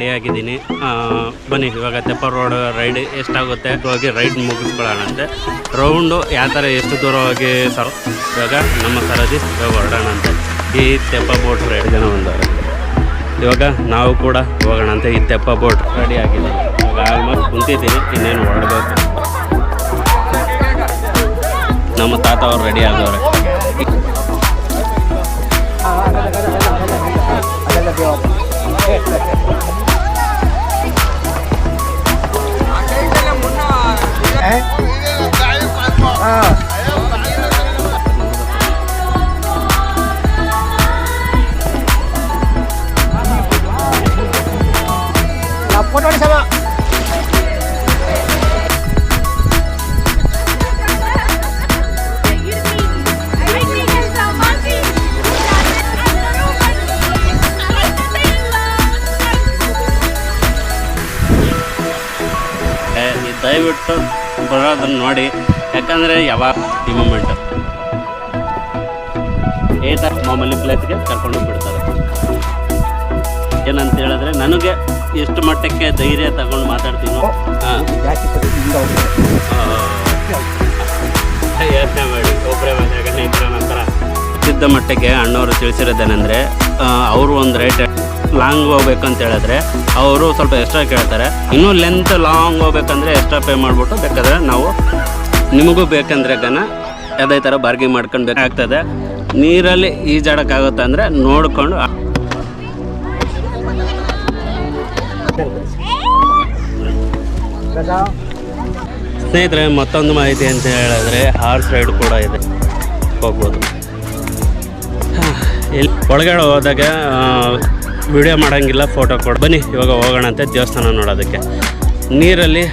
Ready ಆಗಿದ್ದೀನಿ ಬನ್ನಿ ಇವಾಗ ತೆಪ್ಪ ರೋಡ್ ರೈಡ್ ಎಷ್ಟಾಗುತ್ತೆ ಹೋಗಿ ರೈಡ್ ಮುಗಿಸ್ಕೊಳ್ಳೋಣಂತೆ ರೌಂಡು ಯಾವ ಥರ ಎಷ್ಟು ದೂರ ಹೋಗಿ ಸರ್ ಇವಾಗ ನಮ್ಮ ಸರದಿ ಹೊರಡೋಣಂತೆ ಈ ತೆಪ್ಪ ಬೋಟ್ ರೈಡ್ ಜನ ಬಂದವರು ಇವಾಗ ನಾವು ಕೂಡ ಹೋಗೋಣಂತೆ ಈ ತೆಪ್ಪ ಬೋಟ್ ರೆಡಿ ಆಗಿದೆ ಇವಾಗ ಆಲ್ಮೋಸ್ಟ್ ಕುಂತಿದ್ದೀನಿ ಇನ್ನೇನು ಹೊರಡಬೇಕು ನಮ್ಮ ತಾತ ಅವ್ರು ರೆಡಿ ಆದವ್ರೆ ಈ ದಯವಿಟ್ಟು ಬರೋದನ್ನ ನೋಡಿ. ಯಾಕಂದರೆ ಯಾವಾಗ ಈ ಮೂಮೆಂಟ್ ಏಟ ಮಾಮೂಲಿ ಪ್ಲೇಸ್ಗೆ ಕರ್ಕೊಂಡು ಬಿಡ್ತಾರೆ ಏನಂತ ಹೇಳಿದ್ರೆ, ನನಗೆ ಎಷ್ಟು ಮಟ್ಟಕ್ಕೆ ಧೈರ್ಯ ತಗೊಂಡು ಮಾತಾಡ್ತೀನೋ. ಯೋಚನೆ ಮಾಡಿ ಒಬ್ಬರೇ ಇಬ್ಬರ ನಂತರ. ಸಿದ್ಧ ಮಟ್ಟಕ್ಕೆ ಅಣ್ಣವರು ತಿಳಿಸಿರೋದೇನೆಂದರೆ ಅವರು ಒಂದು ರೇಟ್ ಲಾಂಗ್ ಹೋಗ್ಬೇಕಂತ ಹೇಳಿದ್ರೆ ಅವರು ಸ್ವಲ್ಪ ಎಕ್ಸ್ಟ್ರಾ ಕೇಳ್ತಾರೆ. ಇನ್ನೂ ಲೆಂತ್ ಲಾಂಗ್ ಹೋಗ್ಬೇಕಂದ್ರೆ ಎಕ್ಸ್ಟ್ರಾ ಪೇ ಮಾಡಿಬಿಟ್ಟು ಬೇಕಾದ್ರೆ ನಾವು ನಿಮಗೂ ಬೇಕಂದ್ರೆ ಗನ ಯಾವುದೇ ಥರ ಬಾರ್ಗಿ ಮಾಡ್ಕೊಂಡು ಬೇಕಾಗ್ತದೆ. ನೀರಲ್ಲಿ ಈಜಾಡೋಕ್ಕಾಗುತ್ತೆ ಅಂದರೆ ನೋಡ್ಕೊಂಡು ಸ್ನೇಹಿತರೆ, ಮತ್ತೊಂದು ಮಾಹಿತಿ ಅಂತ ಹೇಳಿದ್ರೆ ಹಾರ್ಸ್ ರೈಡ್ ಕೂಡ ಇದೆ. ಹೋಗ್ಬೋದು. ಇಲ್ಲಿ ಒಳಗಡೆ ಹೋದಾಗ ವಿಡಿಯೋ ಮಾಡೋಂಗಿಲ್ಲ ಫೋಟೋ ಕೊಡು ಬನ್ನಿ, ಇವಾಗ ಹೋಗೋಣ ಅಂತ ದೇವಸ್ಥಾನ ನೋಡೋದಕ್ಕೆ. ನೀರಲ್ಲಿ